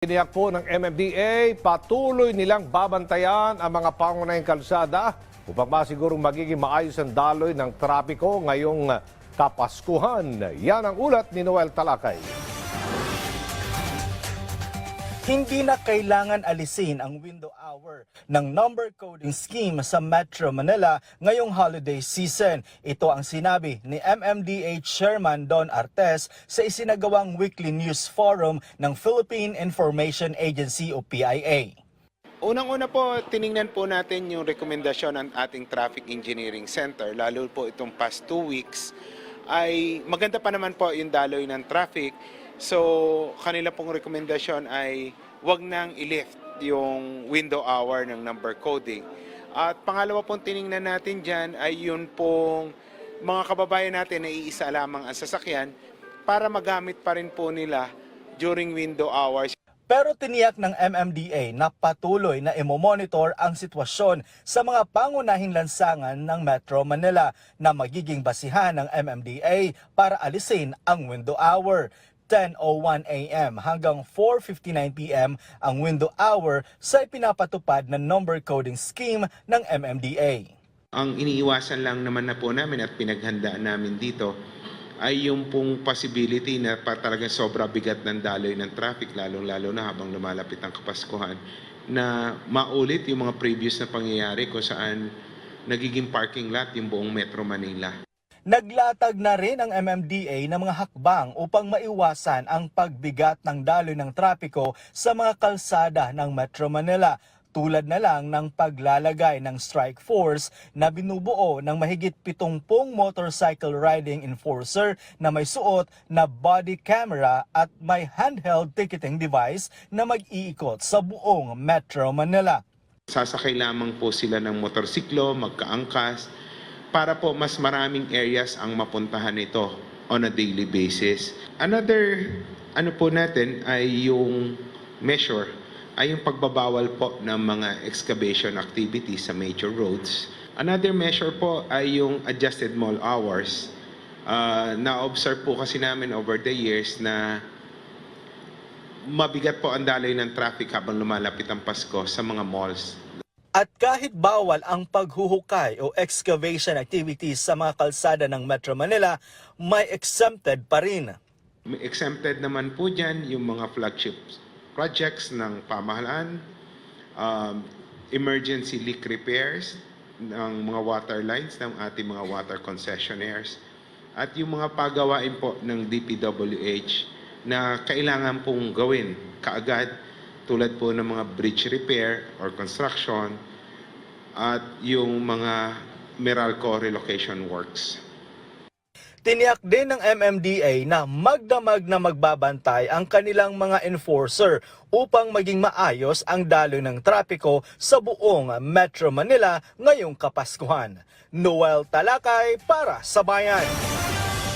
Tiniyak po ng MMDA, patuloy nilang babantayan ang mga pangunahing kalsada upang masigurong magiging maayos ang daloy ng trapiko ngayong Kapaskuhan. Yan ang ulat ni Noel Talakay. Hindi na kailangan alisin ang window hour ng number coding scheme sa Metro Manila ngayong holiday season. Ito ang sinabi ni MMDA Chairman Don Artes sa isinagawang weekly news forum ng Philippine Information Agency o PIA. Unang-una po, tiningnan po natin yung rekomendasyon ng ating Traffic Engineering Center, lalo po itong past two weeks, ay maganda pa naman po yung daloy ng traffic. So, kanila pong rekomendasyon ay wag nang i-lift yung window hour ng number coding. At pangalawa pong tiningnan natin dyan ay yun pong mga kababayan natin na iisa lamang ang sasakyan para magamit pa rin po nila during window hours. Pero tiniyak ng MMDA na patuloy na imomonitor ang sitwasyon sa mga pangunahing lansangan ng Metro Manila na magiging basihan ng MMDA para alisin ang window hour. 10.01 a.m. hanggang 4.59 p.m. ang window hour sa ipinapatupad na number coding scheme ng MMDA. Ang iniiwasan lang naman na po namin at pinaghandaan namin dito ay yung pong possibility na pa talagang sobra bigat ng daloy ng traffic, lalong-lalo na habang lumalapit ang Kapaskuhan, na maulit yung mga previous na pangyayari kung saan nagiging parking lot yung buong Metro Manila. Naglatag na rin ang MMDA ng mga hakbang upang maiwasan ang pagbigat ng daloy ng trapiko sa mga kalsada ng Metro Manila tulad na lang ng paglalagay ng strike force na binubuo ng mahigit 70 motorcycle riding enforcer na may suot na body camera at may handheld ticketing device na mag-iikot sa buong Metro Manila. Sasakay lamang po sila ng motorsiklo, magkaangkas, para po mas maraming areas ang mapuntahan nito on a daily basis. Another ano po natin ay yung measure ay yung pagbabawal po ng mga excavation activities sa major roads. Another measure po ay yung adjusted mall hours. Uh, na-observe po kasi namin over the years na mabigat po ang daloy ng traffic habang lumalapit ang Pasko sa mga malls. At kahit bawal ang paghuhukay o excavation activities sa mga kalsada ng Metro Manila, may exempted pa rin. May exempted naman po dyan yung mga flagship projects ng pamahalaan, um, emergency leak repairs ng mga water lines ng ating mga water concessionaires, at yung mga pagawain po ng DPWH na kailangan pong gawin kaagad tulad po ng mga bridge repair or construction at yung mga Meralco relocation works. Tiniyak din ng MMDA na magdamag na magbabantay ang kanilang mga enforcer upang maging maayos ang daloy ng trapiko sa buong Metro Manila ngayong Kapaskuhan. Noel Talakay para sa Bayan.